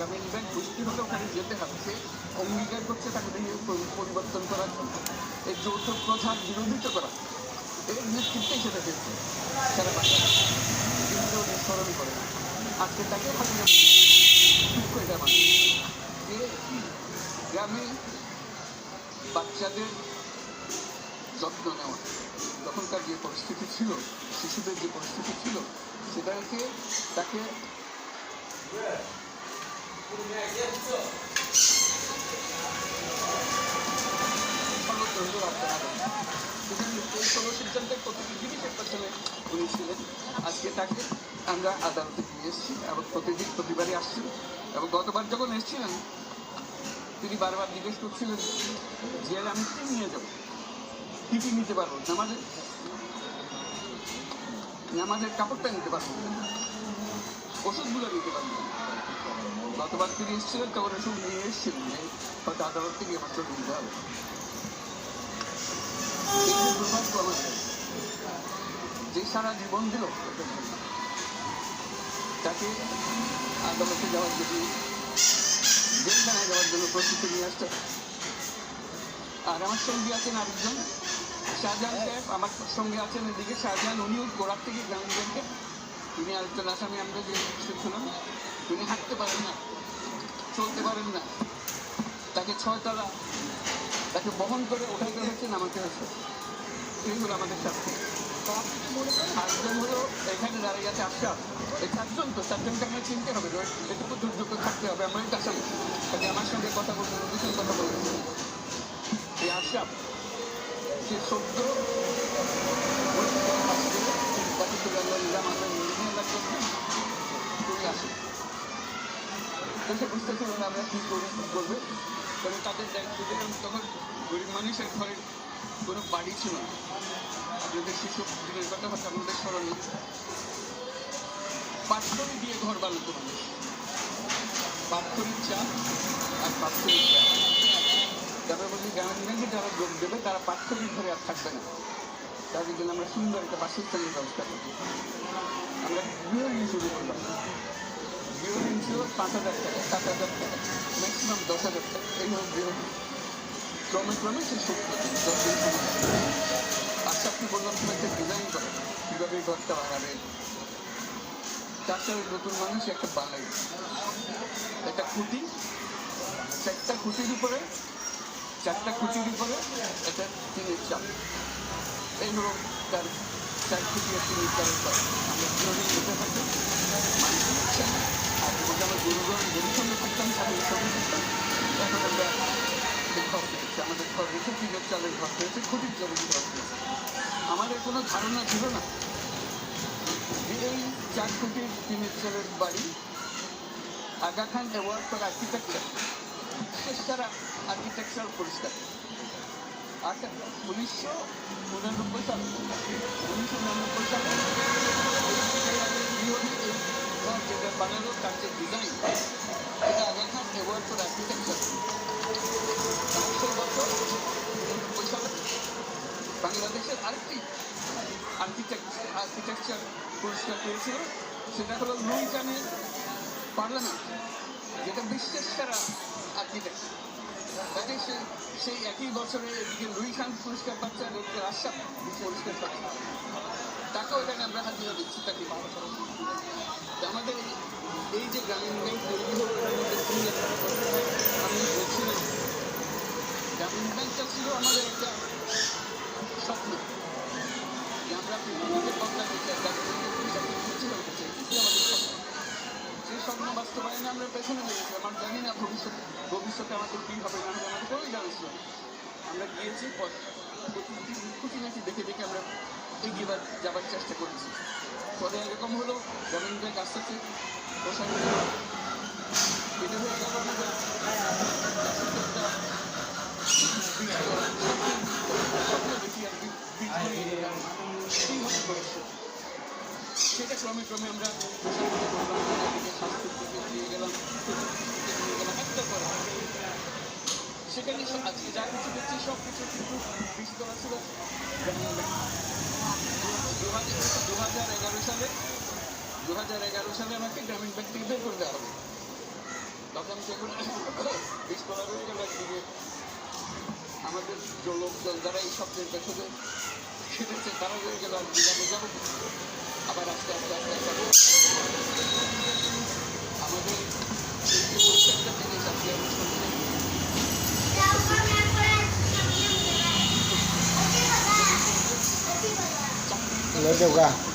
গ্রামীণ ব্যাংক বুঝতে হলে ওখানে যেতে হবে। সে অঙ্গীকার করছে তাকে পরিবর্তন করার জন্য। এই যৌথ প্রথার বিরোধিতা করা। এর নেতৃত্বে সেটা দেখছে সারা বাংলাদেশ। কিন্তু স্মরণ করে আজকে তাকে যে গ্রামে বাচ্চাদের যত্ন নেওয়া। তখনকার যে পরিস্থিতি ছিল, শিশুদের যে পরিস্থিতি ছিল, সেটাকে তাকে আজকে তাকে আমরা আদালতে নিয়ে এসেছি এবং প্রতিদিন প্রতিবারই এবং গতবার যখন এসেছিলেন তিনি বারবার জিজ্ঞেস করছিলেন যে আমি কি নিয়ে যাব কি কি নিতে পারব নামাজের নামাজের কাপড়টা নিতে পারব ওষুধগুলো নিতে পারব। গতবার তিনি এসেছিলেন, তখন এসব নিয়ে এসেছিলেন হয়তো আদালত থেকে চলে দিতে হবে। যে সারা জীবন দিল তাকে আদালতে যাওয়ার জন্য, জেলখানায় যাওয়ার জন্য প্রস্তুতি নিয়ে আসতে আর আমার সঙ্গে আছেন আরেকজন, শাহজাহান সাহেব, আমার সঙ্গে আছেন এদিকে শাহজাহান, উনিও গোড়ার থেকে গ্রামীণ ব্যাংকে তিনি আরেকজন আসামি, আমরা যে শুনছিলাম। তিনি হাঁটতে পারেন না। চলতে পারেন না। তাকে ছয়তলা তাকে বহন করে ওঠাতে হচ্ছে নামাতে এই হলো আমাদের সাথে। আরেকজন হলো, এখানে দাঁড়িয়ে আছে আফসার। এই চারজন তো চারজনকে আমরা চিনতে হবে। এটুকু দুর্যোগ থাকতে হবে। আমরা এটা আসামি তাকে আমার সঙ্গে কথা বলতে নদীর কথা বলতে এই আশরাফ সে সদ্য চলে গেল নিলাম তো বুঝতে না আমরা কী করি কী করবে। তবে তাদের দায়িত্ব দিলাম তখন গরিব মানুষের ঘরে কোনো বাড়ি ছিল না। আপনাদের শিশু দিনের কথা হচ্ছে আমাদের স্মরণে পাথরি দিয়ে ঘর বানাতো মানুষ পাথরির চা আর পাথরির চা তারপরে বলছি ব্যাংকে যারা যোগ দেবে, তারা পাথরির ঘরে আর থাকবে না। তাদের জন্য আমরা সুন্দর একটা বাসস্থানের ব্যবস্থা করছি আমরা গৃহ শুরু করলাম পাঁচ হাজার টাকা সাত হাজার টাকা ম্যাক্সিমাম দশ হাজার টাকা এই হলো গৃহ ঋণ ক্রমে ক্রমে সে শোধ করছে দশ দিন সময় আচ্ছা আপনি বললাম তুমি একটা ডিজাইন করো কীভাবে এই ঘরটা বানাবে তাছাড়া নতুন মানুষ একটা বানাই একটা খুঁটি চারটা খুঁটির উপরে চারটা খুঁটির উপরে একটা টিনের চাপ এই হলো তার চার খুঁটি আর টিনের চালের পর আমরা কীভাবে যেতে থাকি মানুষের ইচ্ছা আর যদি আমরা গুরুগণ গরিব সঙ্গে থাকতাম তাহলে সঙ্গে থাকতাম এখন আমাদের ঘর রেখে টিনের চালের ঘর পেয়েছে খুঁটির চালের ঘর পেয়েছে আমাদের কোনো ধারণা ছিল না। যে এই চার কোটি টিনের চালের বাড়ি, Aga Khan award for architecture সেরা আর্কিটেকচার পুরস্কার আচ্ছা উনিশশো উনানব্বই সাল, উনিশশো উনানব্বই সালে যেটা বানালো তার যে ডিজাইন এটা Aga Khan award for architecture সেই বছর উননব্বই সালে বাংলাদেশের আরেকটি আর্কিটেকচার পুরস্কার পেয়েছিল সেটা হলো লুইটানের পার্লামেন্ট, যেটা বিশ্বের সেরা আর্কিটেকচার তাতে সে, সেই একই বছরে এদিকে লুই খান পুরস্কার পাচ্ছে আর এদিকে আশরাফ পুরস্কার পাচ্ছে তাকেও এখানে আমরা হাজিরা দিচ্ছি, তাকে তো আমাদের এই- যে গ্রামীণ ব্যাংক তৈরি হলো। আমি বলছিলাম, গ্রামীণ ব্যাংকটা ছিল আমাদের একটা স্বপ্ন। যে আমরা সেই স্বপ্ন বাস্তবায়নে আমরা পেছনে লেগেছি আমার জানি না ভবিষ্যতে ভবিষ্যতে আমাদের কী হবে না আমাদের কোনো জানা ছিল না। আমরা গিয়েছি প্রতিটি খুঁটিনাটি দেখে দেখে আমরা এগিয়ে যাবার চেষ্টা করেছি পরে এরকম হলো গ্রামীণ আস্তে আস্তে এটা হয়ে গেল সেটা ক্রমে ক্রমে আমরা নিয়ে গেলাম একটা করে সেখানে আজকে যা কিছু দেখছি, সব কিছু কিন্তু বিস্তরা ছিল দু হাজার এগারো সালে দু হাজার এগারো সালে আমাকে গ্রামীণ ব্যাংক থেকে বের করে দেওয়া হবে। তখন সেগুলো বিস্তরা রয়ে গেল একদিকে আমাদের লোকজন, যারা এই শব্দের পেছনে খেটেছে তারা রয়ে গেল আর বোঝাবো Let's go, guys.